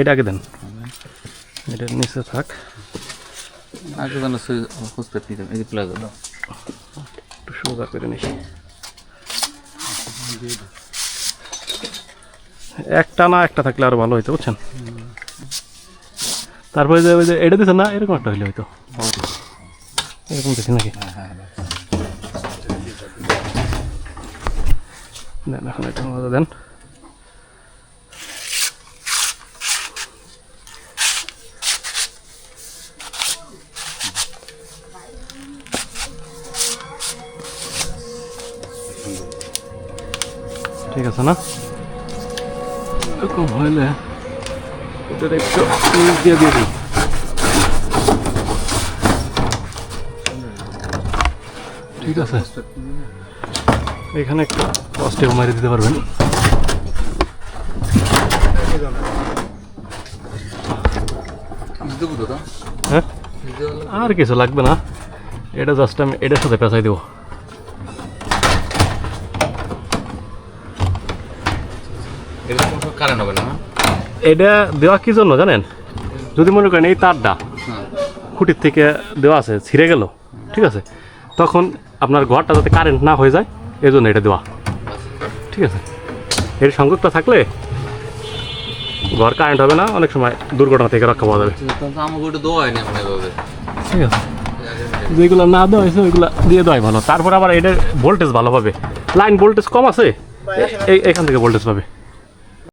এটা আগে দেন। এটা নিচে থাক। আগে যেন খুঁজতে দিতাম এই যে প্লাজা। দাও একটু সোজা করে নিস একটা না একটা থাকলে আরও ভালো হইতো বুঝছেন? তারপরে যে ওই যে এটা দিছে না এরকম একটা হইলে হয়তো এরকম দিছে নাকি? দেন এখন এটা মজা দেন। ঠিক আছে না? এরকম হইলে এটা একটু দিয়ে দিয়ে দিই ঠিক আছে। এখানে একটু কষ্টে মারি দিতে পারবেন। হ্যাঁ? আর কিছু লাগবে না। এটা জাস্ট আমি এটার সাথে পেঁচাই দেবো। এটা কোনো কারেন্ট হবে না এটা দেওয়া কি জন্য জানেন? যদি মনে করেন এই তারটা হ্যাঁ। খুঁটির থেকে দেওয়া আছে ছিঁড়ে গেল ঠিক আছে? তখন আপনার ঘরটা যাতে কারেন্ট না হয়ে যায় এই জন্য এটা দেওয়া। ঠিক আছে? এর সংযোগটা থাকলে ঘর কারেন্ট হবে না অনেক সময় দুর্ঘটনা থেকে রক্ষা পাওয়া যাবে। ঠিক আছে? যেগুলো না দেওয়া হয়েছে ওইগুলো দিয়ে দেওয়াই ভালো। তারপর আবার এটার ভোল্টেজ ভালো পাবে। লাইন ভোল্টেজ কম আছে এখান থেকে ভোল্টেজ পাবে।